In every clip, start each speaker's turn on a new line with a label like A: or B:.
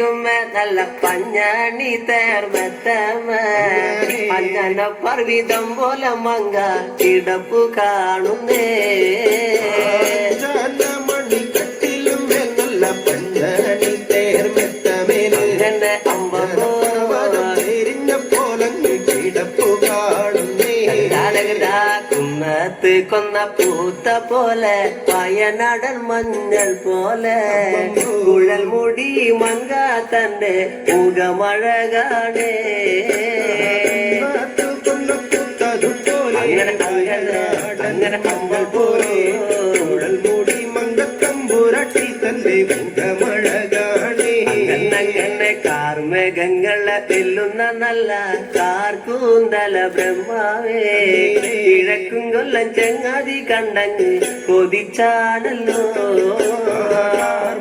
A: லுமே நல்ல பஞ்சாணி தேர் மெத்தம அஞ்சன பர்விதம் போல மங்க கிடப்பு കാണുന്നേ. കൊന്ന പൂത്ത പോലെ വയനാടൻ മഞ്ഞൾ പോലെ. കുഴൽ മുടി മങ്കാത്തന്റെ മുഖമഴകാണേ. അങ്ങനെ അങ്ങനെ അങ്ങനെ മേഘങ്ങളെ തെല്ലുന്ന നല്ല കാർക്കൂന്തല ബ്രഹ്മാവേ. കിഴക്കും കൊല്ലം ചെങ്ങാതി കണ്ടങ്ങ് കൊതിച്ചാടല്ലോ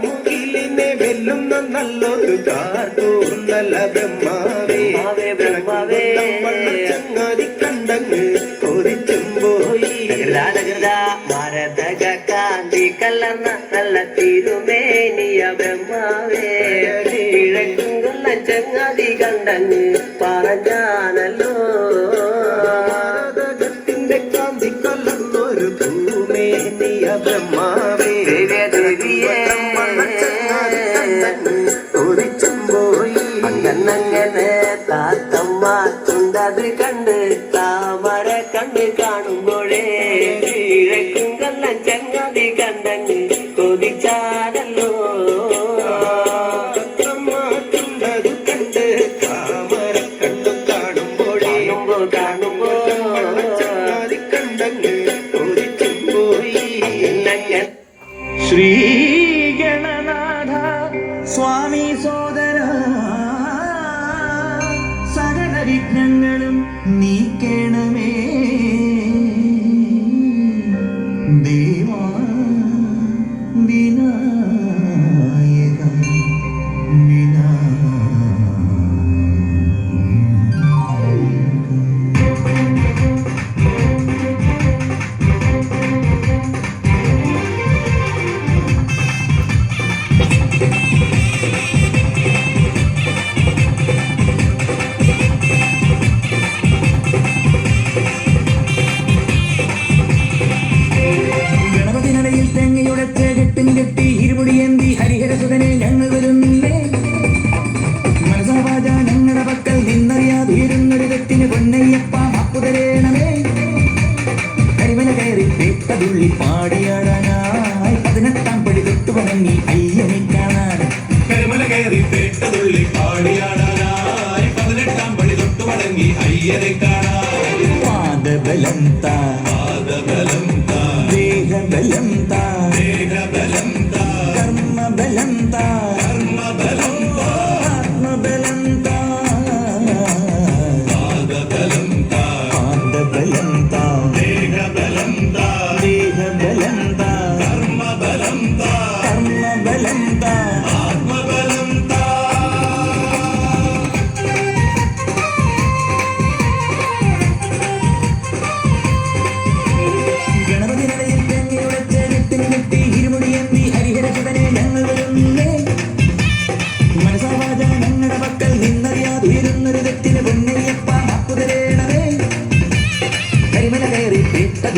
B: മുകിലിനെ വെല്ലുന്ന നല്ലൊരു കാർക്കൂന്തല ബ്രഹ്മാവേ.
A: ബ്രഹ്മാവേ
B: ചെങ്ങാതി കണ്ടങ്ങ് കൊതിച്ചും പോയി.
A: മരതക കാന്തി കല്ലെന്ന നല്ല തിരുമേനിയ ബ്രഹ്മാവേ. കിഴക്കും ചെങ്ങാതി കണ്ടങ്ങ് പറഞ്ഞാണല്ലോ.
B: ഭാരതത്തിന്റെ കാന്തി കൊല്ലുന്നൊരു ഭൂമേനിയ ബ്രഹ്മാവേ.
A: ദേവിയെ താത്തമ്മ തുണ്ടത് കണ്ട് താമര കണ്ട് കാണുമ്പോഴേ കിഴക്കും കല്ലൻ ചങ്ങാതി
B: കണ്ട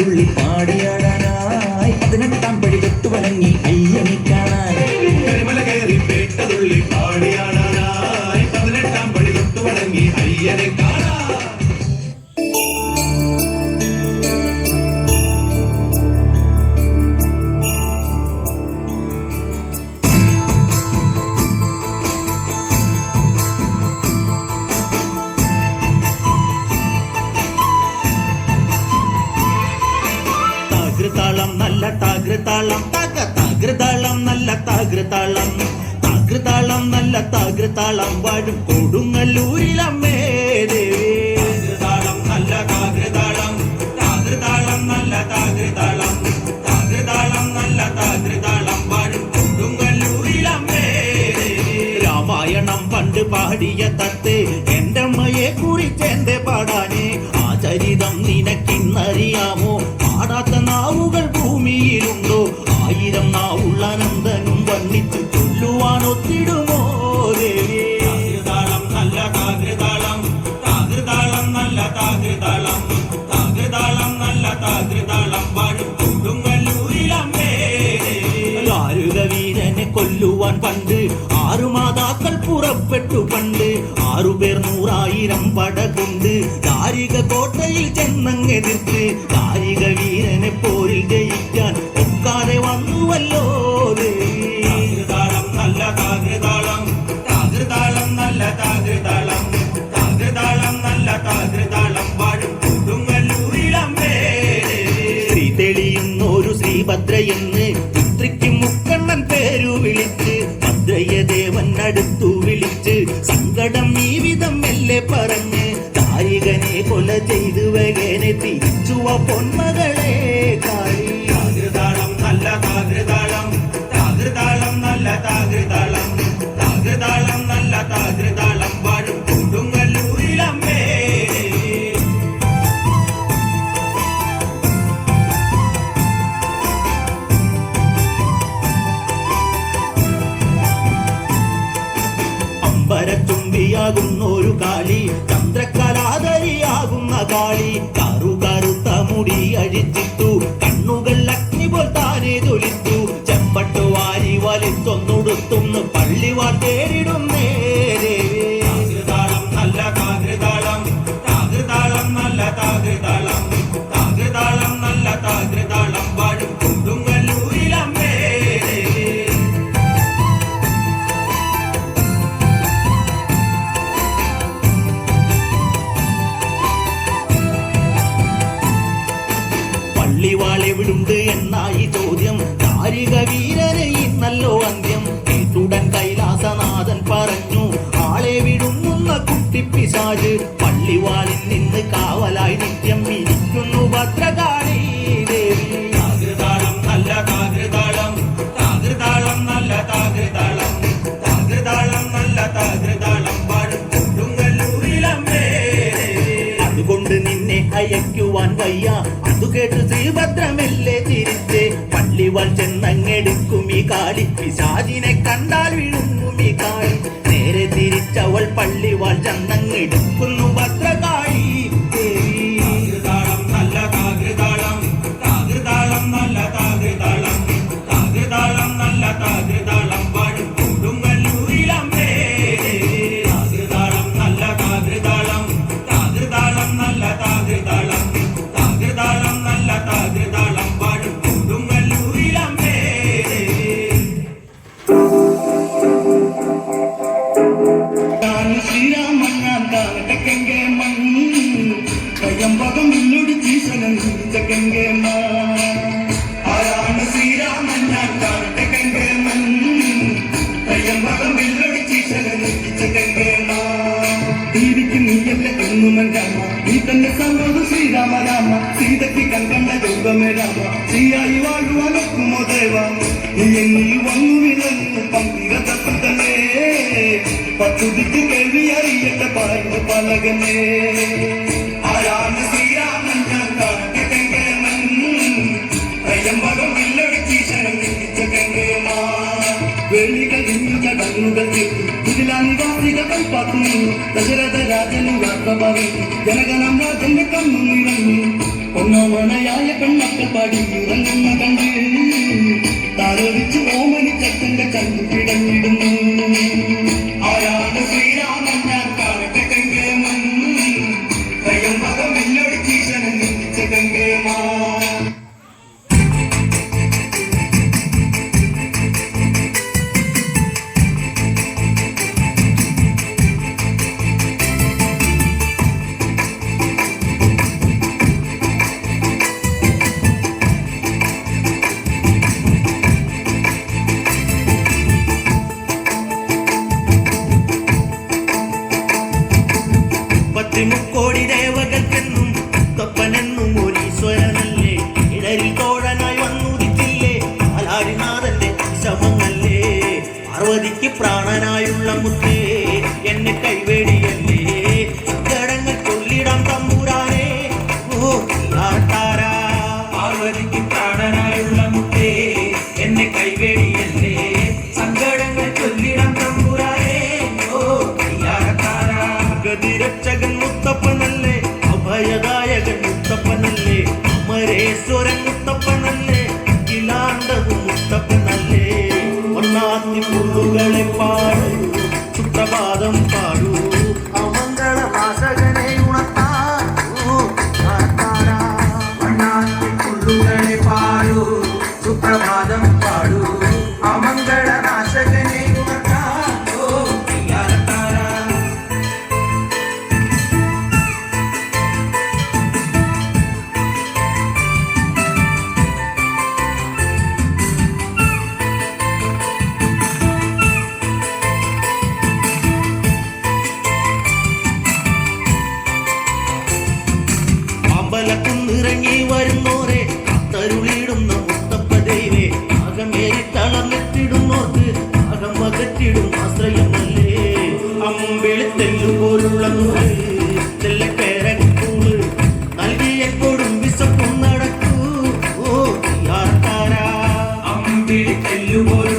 C: You.
D: താകൃതാളം നല്ല
C: താകൃതാളം. തക താകൃതാളം നല്ല താകൃതാളം. താകൃതാളം നല്ല താകൃതാളം. വാഴും കൊടുങ്ങല്ലൂരിലമ്മേ നല്ല താകൃതാളം. താകൃതാളം നല്ല താകൃതാളം. താകൃതാളം നല്ല താകൃതാളം. വാഴും കൊടുങ്ങല്ലൂരിലമ്മേ
D: രാമായണം പണ്ട് പാടിയ തത്തേ. ചെന്നങ്ങെതിർത്ത് കായിക நேத்தி இச்சுவா பொன்மகளே. വലിച്ചൊന്നുടുത്തുന്നു പള്ളിവാൾ തേരിടും
C: നേരെ. നല്ല താകൃതാളം താകൃതാളം നല്ല താകൃതാളം താകൃതാളം നല്ല താകൃതാളം വാഴും കൊടുങ്ങല്ലൂരിലമ്മേ
D: പള്ളിവാൾ എവിടുണ്ട് എന്നായി ചോദ്യം കാരികവീ കാളി പിശാചിനെ കണ്ടാൽ വിഴുങ്ങുമി കാളി നേരെ തിരിച്ചവൾ പള്ളിവാൾ
E: ചന്തങ്ങിടുക്കുന്നു മലകനെ ദശരഥ രാജനു രാത്മഭവി ഒന്നോമണയായ പെൺമക്കൾ പാടി ഇറങ്ങുന്ന കണ്ട്. താരോദിച്ചു ഓമനി ചട്ടന്റെ
D: കണ്ണു ಮುಟ್ಟಿ
F: Eu. o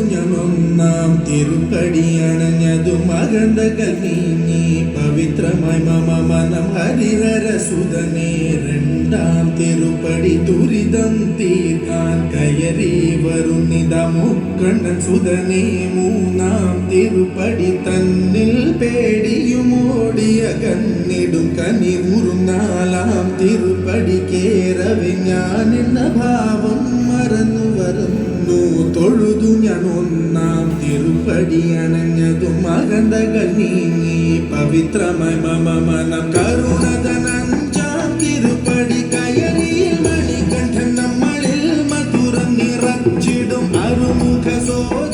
F: തൊഴുതു ഞാൻ ഒന്നാം തിരുപ്പടി അണഞ്ഞതു മകണ്ട കൽനീങ്ങി പവിത്രമായി മമ മനം ഹരിഹര സുതനേ രണ്ടാം തിരുപ്പടി ദുരിതം തീർക്കാൻ കയറി വരുന്നിത മുക്കണ്ണൻ സുതനേ മൂന്നാം തിരുപ്പടി തന്നിൽ പേടിയുമോടിയ കണ്ണിടും കനിവുറും നാലാം തിരുപ്പടി കേറവെ ഞാൻ എന്ന ഭാവം മറന്നു വരുന്നു തൊഴുതു ഞാൻ ഒന്നാം തിരുപ്പടി അണഞ്ഞതു മകണ്ടകൾ നീങ്ങി. പവിത്രമായി മമ മനം കരുണതനഞ്ചാം തിരുപ്പടി കയറിയിൽ മണികണ്ഠൻ നമ്മളിൽ മധുരം നിറച്ചിടും. അരുമുഖ സോദ